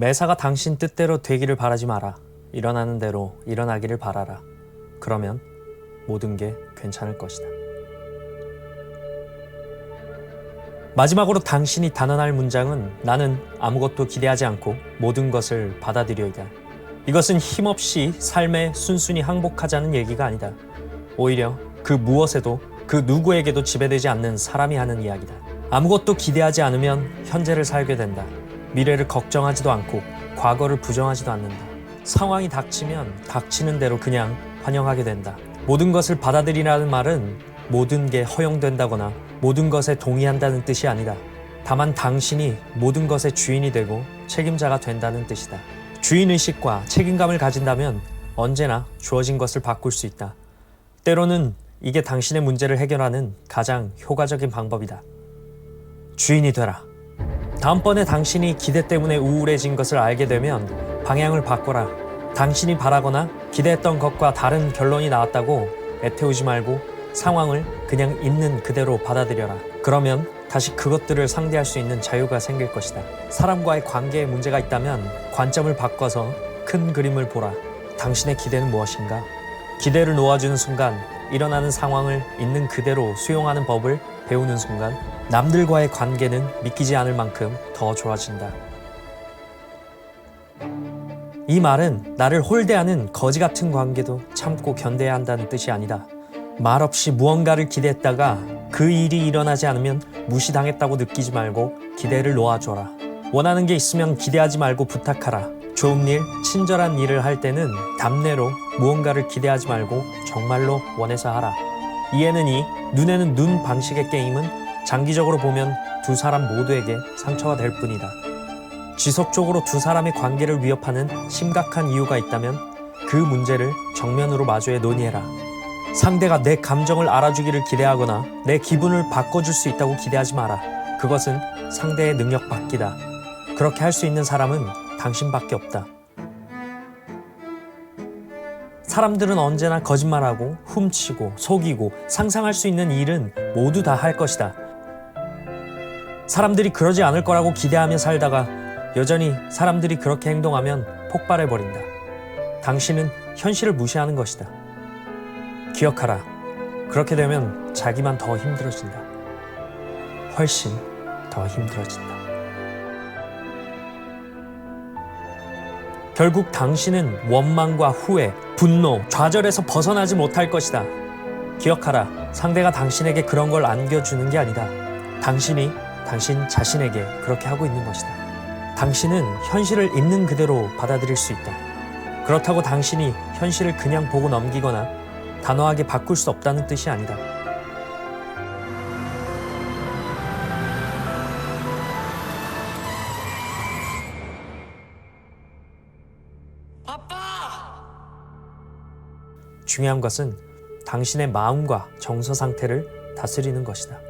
매사가 당신 뜻대로 되기를 바라지 마라. 일어나는 대로 일어나기를 바라라. 그러면 모든 게 괜찮을 것이다. 마지막으로 당신이 단언할 문장은 나는 아무것도 기대하지 않고 모든 것을 받아들여이다. 이것은 힘없이 삶에 순순히 항복하자는 얘기가 아니다. 오히려 그 무엇에도 그 누구에게도 지배되지 않는 사람이 하는 이야기다. 아무것도 기대하지 않으면 현재를 살게 된다. 미래를 걱정하지도 않고 과거를 부정하지도 않는다. 상황이 닥치면 닥치는 대로 그냥 환영하게 된다. 모든 것을 받아들이라는 말은 모든 게 허용된다거나 모든 것에 동의한다는 뜻이 아니다. 다만 당신이 모든 것의 주인이 되고 책임자가 된다는 뜻이다. 주인의식과 책임감을 가진다면 언제나 주어진 것을 바꿀 수 있다. 때로는 이게 당신의 문제를 해결하는 가장 효과적인 방법이다. 주인이 되라. 다음번에 당신이 기대 때문에 우울해진 것을 알게 되면 방향을 바꿔라. 당신이 바라거나 기대했던 것과 다른 결론이 나왔다고 애태우지 말고 상황을 그냥 있는 그대로 받아들여라. 그러면 다시 그것들을 상대할 수 있는 자유가 생길 것이다. 사람과의 관계에 문제가 있다면 관점을 바꿔서 큰 그림을 보라. 당신의 기대는 무엇인가? 기대를 놓아주는 순간 일어나는 상황을 있는 그대로 수용하는 법을 배우는 순간 남들과의 관계는 믿기지 않을 만큼 더 좋아진다. 이 말은 나를 홀대하는 거지 같은 관계도 참고 견뎌야 한다는 뜻이 아니다. 말없이 무언가를 기대했다가 그 일이 일어나지 않으면 무시당했다고 느끼지 말고 기대를 놓아줘라. 원하는 게 있으면 기대하지 말고 부탁하라. 좋은 일, 친절한 일을 할 때는 답례로 무언가를 기대하지 말고 정말로 원해서 하라. 이에는 이, 눈에는 눈 방식의 게임은 장기적으로 보면 두 사람 모두에게 상처가 될 뿐이다. 지속적으로 두 사람의 관계를 위협하는 심각한 이유가 있다면 그 문제를 정면으로 마주해 논의해라. 상대가 내 감정을 알아주기를 기대하거나 내 기분을 바꿔줄 수 있다고 기대하지 마라. 그것은 상대의 능력 밖이다. 그렇게 할 수 있는 사람은 당신밖에 없다. 사람들은 언제나 거짓말하고 훔치고 속이고 상상할 수 있는 일은 모두 다 할 것이다. 사람들이 그러지 않을 거라고 기대하며 살다가 여전히 사람들이 그렇게 행동하면 폭발해 버린다. 당신은 현실을 무시하는 것이다. 기억하라. 그렇게 되면 자기만 더 힘들어진다. 훨씬 더 힘들어진다. 결국 당신은 원망과 후회, 분노, 좌절에서 벗어나지 못할 것이다. 기억하라. 상대가 당신에게 그런 걸 안겨주는 게 아니다. 당신이 당신 자신에게 그렇게 하고 있는 것이다. 당신은 현실을 있는 그대로 받아들일 수 있다. 그렇다고 당신이 현실을 그냥 보고 넘기거나 단호하게 바꿀 수 없다는 뜻이 아니다. 중요한 것은 당신의 마음과 정서 상태를 다스리는 것이다.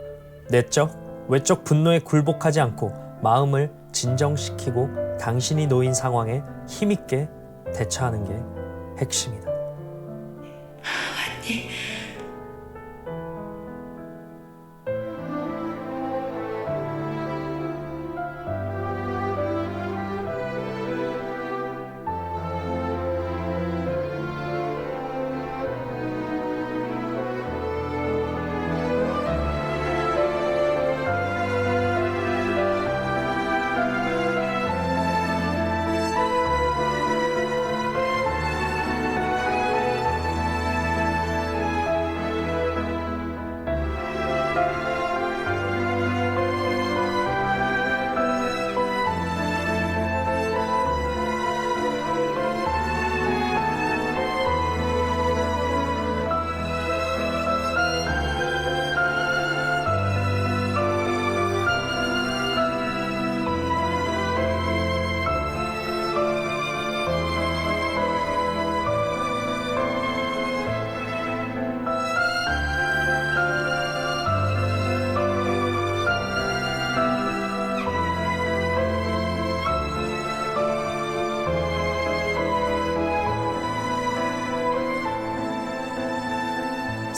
내적, 외적 분노에 굴복하지 않고 마음을 진정시키고 당신이 놓인 상황에 힘있게 대처하는 게 핵심이다.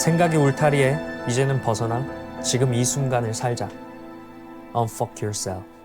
생각의 울타리에 이제는 벗어나 지금 이 순간을 살자. Unfuck yourself.